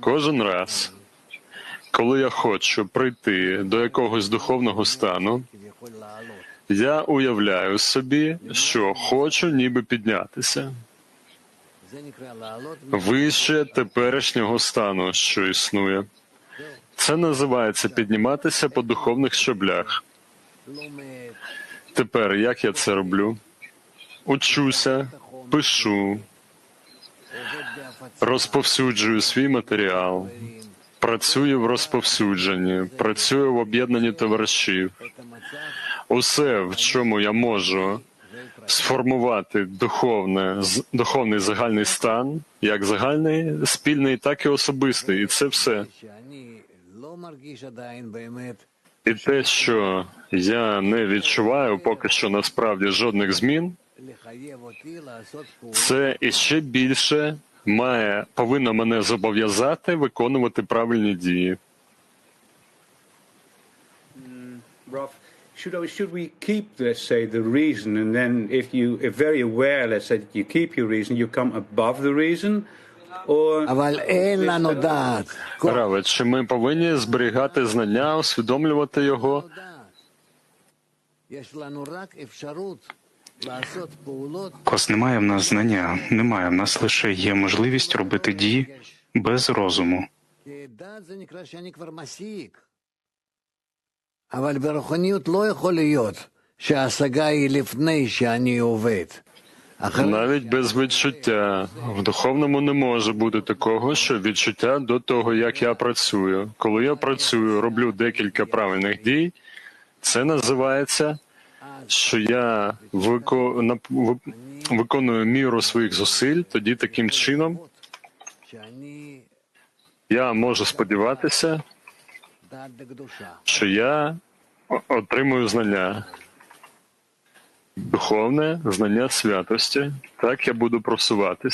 Кожен раз, коли я хочу прийти до якогось духовного стану, я уявляю собі, що хочу ніби піднятися вище теперішнього стану, що існує. Це називається підніматися по духовних щоблях. Тепер як я це роблю? Учуся, пишу, розповсюджую свій матеріал, працюю в розповсюдженні, працюю в об'єднанні товаришів. Усе, в чому я можу сформувати духовне, духовний загальний стан, як загальний, спільний, так і особистий. І це все. І те, що я не відчуваю поки що насправді жодних змін, це іще більше має повинно мене зобов'язати виконувати правильні дії. Rough. Should, I- should we keep, let's say, the reason, and then if you, if very aware, let's say, that you keep your reason, you come above the reason, or אבל אין לנו דעת. Раве, чи ми повинні зберігати знання, усвідомлювати його? יש לנו רק אפשרות Кос немає в нас знання, немає в нас лише є можливість робити дії без розуму. Навіть без відчуття в духовному не може бути такого, що відчуття до того, як я працюю. Коли я працюю, роблю декілька правильних дій. Це називається що я виконую міру своїх зусиль, тоді таким чином я можу сподіватися, що я отримую знання, духовне знання святості. Так я буду просуватися.